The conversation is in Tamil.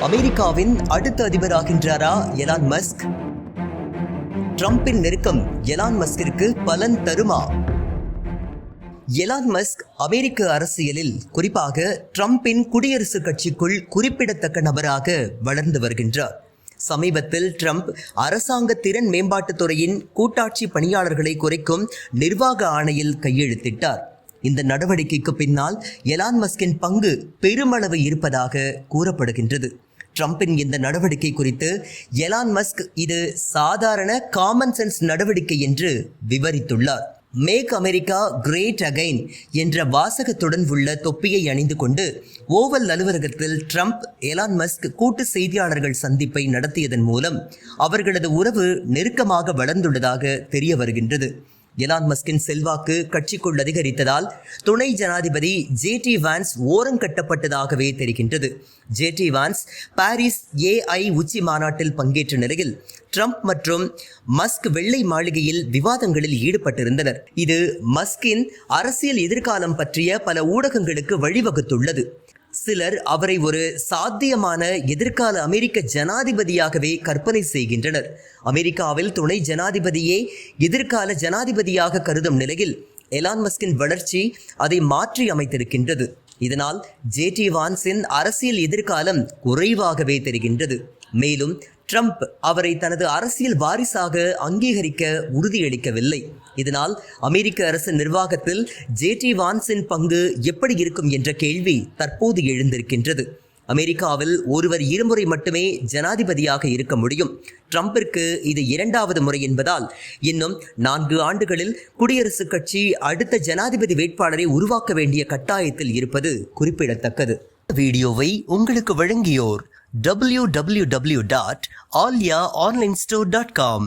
அமெரிக்காவின் அடுத்த அதிபராகின்றாரா எலான் மஸ்க்? ட்ரம்பின் நெருக்கம் எலான் மஸ்கிற்கு பலன் தருமா? எலான் மஸ்க் அமெரிக்க அரசியலில் குறிப்பாக ட்ரம்பின் குடியரசுக் கட்சிக்குள் குறிப்பிடத்தக்க நபராக வளர்ந்து வருகின்றார். சமீபத்தில் ட்ரம்ப் அரசாங்க திறன் மேம்பாட்டுத் துறையின் கூட்டாட்சி பணியாளர்களை குறைக்கும் நிர்வாக ஆணையில் கையெழுத்திட்டார். இந்த நடவடிக்கைக்கு பின்னால் எலான் மஸ்கின் பங்கு பெருமளவு இருப்பதாக கூறப்படுகின்றது. ட்ரம்பின் இந்த நடவடிக்கை குறித்து எலான் மஸ்க் இது சாதாரண காமன் சென்ஸ் நடவடிக்கை என்று விவரித்துள்ளார். மேக் அமெரிக்கா கிரேட் அகைன் என்ற வாசகத்துடன் உள்ள தொப்பியை அணிந்து கொண்டு ஓவல் அலுவலகத்தில் ட்ரம்ப் எலான் மஸ்க் கூட்டு செய்தியாளர்கள் சந்திப்பை நடத்தியதன் மூலம் அவர்களது உறவு நெருக்கமாக வளர்ந்துள்ளதாக தெரிய வருகின்றது எலான் மஸ்கின் செல்வாக்கு கட்சிக்குள் அதிகரித்ததால் துணை ஜனாதிபதி ஜே டி வான்ஸ் ஓரங்கட்டப்பட்டதாகவே தெரிகின்றது. J D Vance Paris AI உச்சி மாநாட்டில் பங்கேற்ற நிலையில் ட்ரம்ப் மற்றும் மஸ்க் வெள்ளை மாளிகையில் விவாதங்களில் ஈடுபட்டிருந்தனர். இது மஸ்கின் அரசியல் எதிர்காலம் பற்றிய பல ஊடகங்களுக்கு வழிவகுத்துள்ளது. சிலர் அவரை ஒரு சாத்தியமான எதிர்கால அமெரிக்க ஜனாதிபதியாகவே கற்பனை செய்கின்றனர். அமெரிக்காவில் துணை ஜனாதிபதியே எதிர்கால ஜனாதிபதியாக கருதும் நிலையில் எலான் மஸ்கின் வளர்ச்சி அதை மாற்றி அமைத்திருக்கின்றது. இதனால் ஜேடி வான்ஸின் அரசியல் எதிர்காலம் குறைவாகவே தெரிகின்றது. மேலும் ட்ரம்ப் அவரை தனது அரசியல் வாரிசாக அங்கீகரிக்க உறுதியளிக்கவில்லை. இதனால் அமெரிக்க அரசு நிர்வாகத்தில் ஜேடி வான்ஸின் பங்கு எப்படி இருக்கும் என்ற கேள்வி தற்போது எழுந்திருக்கின்றது. அமெரிக்காவில் ஒருவர் இருமுறை மட்டுமே ஜனாதிபதியாக இருக்க முடியும். ட்ரம்பிற்கு இது இரண்டாவது முறை என்பதால் இன்னும் நான்கு ஆண்டுகளில் குடியரசுக் கட்சி அடுத்த ஜனாதிபதி வேட்பாளரை உருவாக்க வேண்டிய கட்டாயத்தில் இருப்பது குறிப்பிடத்தக்கது. வீடியோவை உங்களுக்கு வழங்கியோர் W W W dot Alya online store dot com.